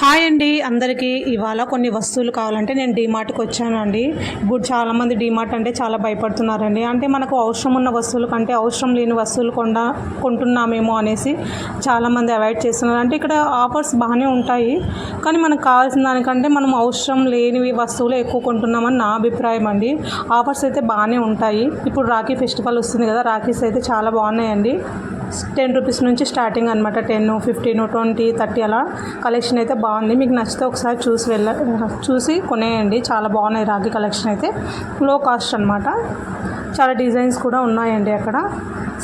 Hi అండి అందరికీ. ఇవాళ కొన్ని వస్తువులు కావాలంటే నేను డీమార్ట్కి వచ్చానండి. ఇప్పుడు చాలామంది డీమార్ట్ అంటే చాలా భయపడుతున్నారండి. అంటే మనకు అవసరం ఉన్న వస్తువుల కంటే అవసరం లేని వస్తువులు కొండ కొంటున్నామేమో అనేసి చాలామంది అవాయిడ్ చేస్తున్నారు. అంటే ఇక్కడ ఆఫర్స్ బాగానే ఉంటాయి. కానీ మనకు కావాల్సిన దానికంటే మనం అవసరం లేనివి వస్తువులు ఎక్కువ కొంటున్నామని నా అభిప్రాయం అండి. ఆఫర్స్ అయితే బాగానే ఉంటాయి. ఇప్పుడు రాఖీ ఫెస్టివల్ వస్తుంది కదా రాఖీస్ అయితే చాలా బాగున్నాయండి. టెన్ రూపీస్ నుంచి స్టార్టింగ్ అనమాట టెన్ ఫిఫ్టీన్ ట్వంటీ థర్టీ అలా కలెక్షన్ అయితే బాగుంది. మీకు నచ్చితే ఒకసారి చూసి వెళ్ళ చూసి కొనేయండి. చాలా బాగున్నాయి రాగి కలెక్షన్ అయితే. లో కాస్ట్ అనమాట చాలా డిజైన్స్ కూడా ఉన్నాయండి అక్కడ.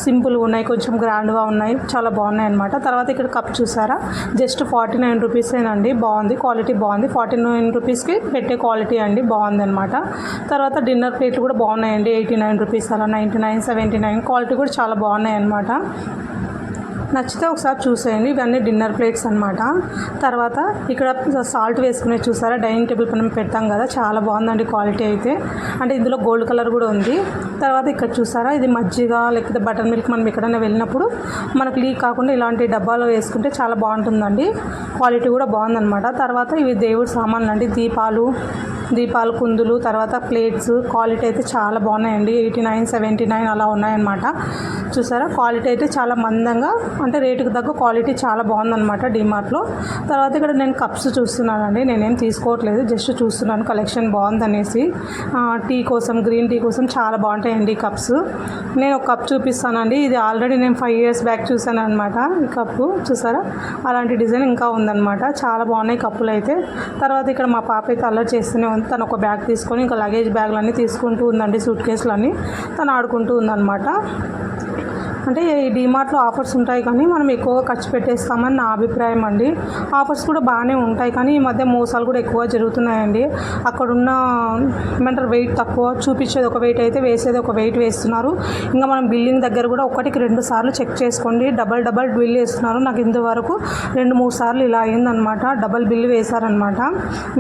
సింపుల్గా ఉన్నాయి కొంచెం గ్రాండ్గా ఉన్నాయి. చాలా బాగున్నాయి అనమాట తర్వాత ఇక్కడ కప్ చూసారా? జస్ట్ ఫార్టీ నైన్ రూపీసేనండి బాగుంది క్వాలిటీ బాగుంది. ఫార్టీ నైన్ రూపీస్కి పెట్టే క్వాలిటీ అండి. బాగుంది అనమాట తర్వాత డిన్నర్ ప్లేట్లు కూడా బాగున్నాయండి. ఎయిటీ నైన్ రూపీస్ అలా ninety nine seventy nine quality కూడా చాలా బాగున్నాయి అనమాట నచ్చితే ఒకసారి చూసేయండి. ఇవన్నీ డిన్నర్ ప్లేట్స్ అనమాట తర్వాత ఇక్కడ సాల్ట్ వేసుకునే చూసారా? డైనింగ్ టేబుల్ పైన పెడతాం కదా చాలా బాగుందండి క్వాలిటీ అయితే. అంటే ఇందులో గోల్డ్ కలర్ కూడా ఉంది. తర్వాత ఇక్కడ చూసారా? ఇది మజ్జిగ లేకపోతే బటర్ మిల్క్ మనం ఎక్కడైనా వెళ్ళినప్పుడు మనకు లీక్ కాకుండా ఇలాంటి డబ్బాలో వేసుకుంటే చాలా బాగుంటుందండి. క్వాలిటీ కూడా బాగుందన్నమాట. తర్వాత ఇవి దేవుడి సామాన్లు అండి. దీపాలు దీపాలు కుందులు తర్వాత ప్లేట్స్ క్వాలిటీ అయితే చాలా బాగున్నాయండి. ఎయిటీ నైన్ సెవెంటీ నైన్ అలా ఉన్నాయన్నమాట. చూసారా? క్వాలిటీ అయితే చాలా మందంగా అంటే రేటుకి తగ్గ క్వాలిటీ చాలా బాగుందన్నమాట డిమార్ట్లో తర్వాత ఇక్కడ నేను కప్స్ చూస్తున్నానండి. నేనేం తీసుకోవట్లేదు. జస్ట్ చూస్తున్నాను. కలెక్షన్ బాగుందనేసి. టీ కోసం గ్రీన్ టీ కోసం చాలా బాగుంటాయండి ఈ కప్స్ నేను ఒక కప్ చూపిస్తానండి. ఇది ఆల్రెడీ నేను ఫైవ్ ఇయర్స్ బ్యాక్ చూసాను అనమాట ఈ కప్పు చూసారా? అలాంటి డిజైన్ ఇంకా ఉందన్నమాట. చాలా బాగున్నాయి కప్పులు అయితే. తర్వాత ఇక్కడ మా పాప అయితే అల్లరి చేస్తూనే ఉంది. తను ఒక బ్యాగ్ తీసుకొని ఇంకా లగేజ్ బ్యాగ్లన్నీ తీసుకుంటూ ఉందండి సూట్ కేసులన్నీ తను ఆడుకుంటూ ఉందన్నమాట. అంటే ఈ డీమార్ట్లో ఆఫర్స్ ఉంటాయి కానీ మనం ఎక్కువగా ఖర్చు పెట్టేస్తామని నా అభిప్రాయం అండి. ఆఫర్స్ కూడా బాగానే ఉంటాయి కానీ ఈ మధ్య మోసాలు కూడా ఎక్కువ జరుగుతున్నాయండి. అక్కడున్న ఏమంటారు వెయిట్ తక్కువ చూపించేది ఒక వెయిట్ అయితే వేసేది ఒక వెయిట్ వేస్తున్నారు. ఇంకా మనం బిల్లింగ్ దగ్గర కూడా ఒకటికి రెండు సార్లు చెక్ చేసుకోండి. డబల్ డబల్ బిల్ వేస్తున్నారు. నాకు ఇంతవరకు రెండు మూడు సార్లు ఇలా అయిందనమాట డబల్ బిల్ వేశారనమాట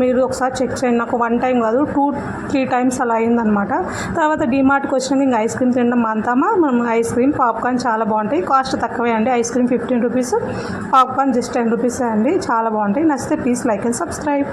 మీరు ఒకసారి చెక్ చేయండి. నాకు వన్ టైం కాదు టూ త్రీ టైమ్స్ అలా అయిందనమాట తర్వాత డిమార్ట్కి వచ్చినాక ఇంకా ఐస్ క్రీమ్ తినడం మాంతామా? మనం ఐస్ క్రీమ్ పాప్కార్న్ చాలా బాగుంటాయి. కాస్ట్ తక్కువే అండి. Ice cream fifteen rupees popcorn just ten రూపీసే అండి. చాలా బాగుంటాయి. నచ్చితే ప్లీజ్ లైక్ అండ్ సబ్స్క్రైబ్.